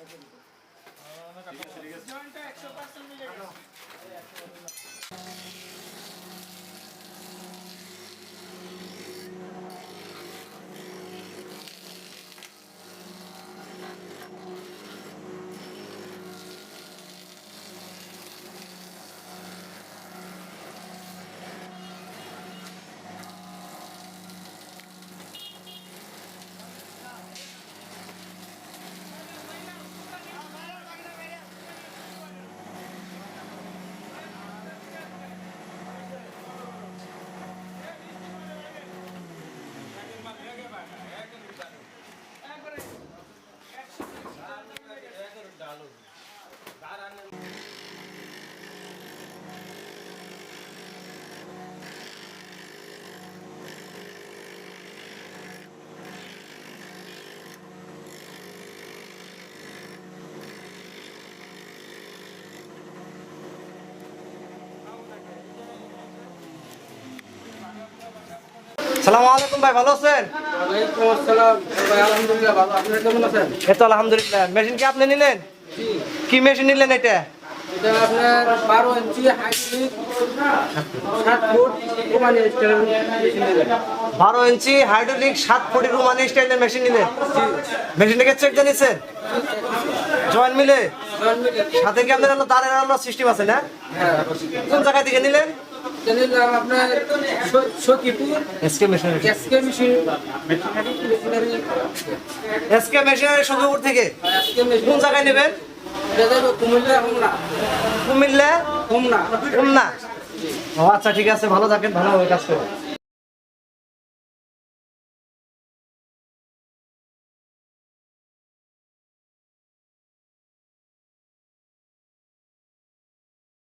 ঠিক আছে ঠিক আছে সালাম আলাইকুম ভাই ভালো আছেন? ওয়ালাইকুম আসসালাম। ভাই আলহামদুলিল্লাহ ভালো। আপনারা কেমন আছেন? এই তো আলহামদুলিল্লাহ। মেশিন কি আপনি নিলেন? কি মেশিন নিলেন এটা? এটা আপনার বারো ইঞ্চি হাইড্রোলিক সাত ফুটি রুমানি স্টাইলের মেশিন নিলেন? মেশিনটাকে চেক জানিয়েছেন জয়েন মিলে? সাথে কি আপনার হলো সিস্টেম আছে না? হ্যাঁ কোন জায়গা থেকে নিলেন? নিলাম আপনার স- Sakhipur SK machine SK machine machinery SK machinery Sangapur থেকে। কোন জায়গায় নেবেন? এটা দেবো কুমিল্লা হোমনা কুমিল্লা? হোমনা খুলনা ও আচ্ছা ঠিক আছে ভালো থাকেন ভালোভাবে কাজ করুন।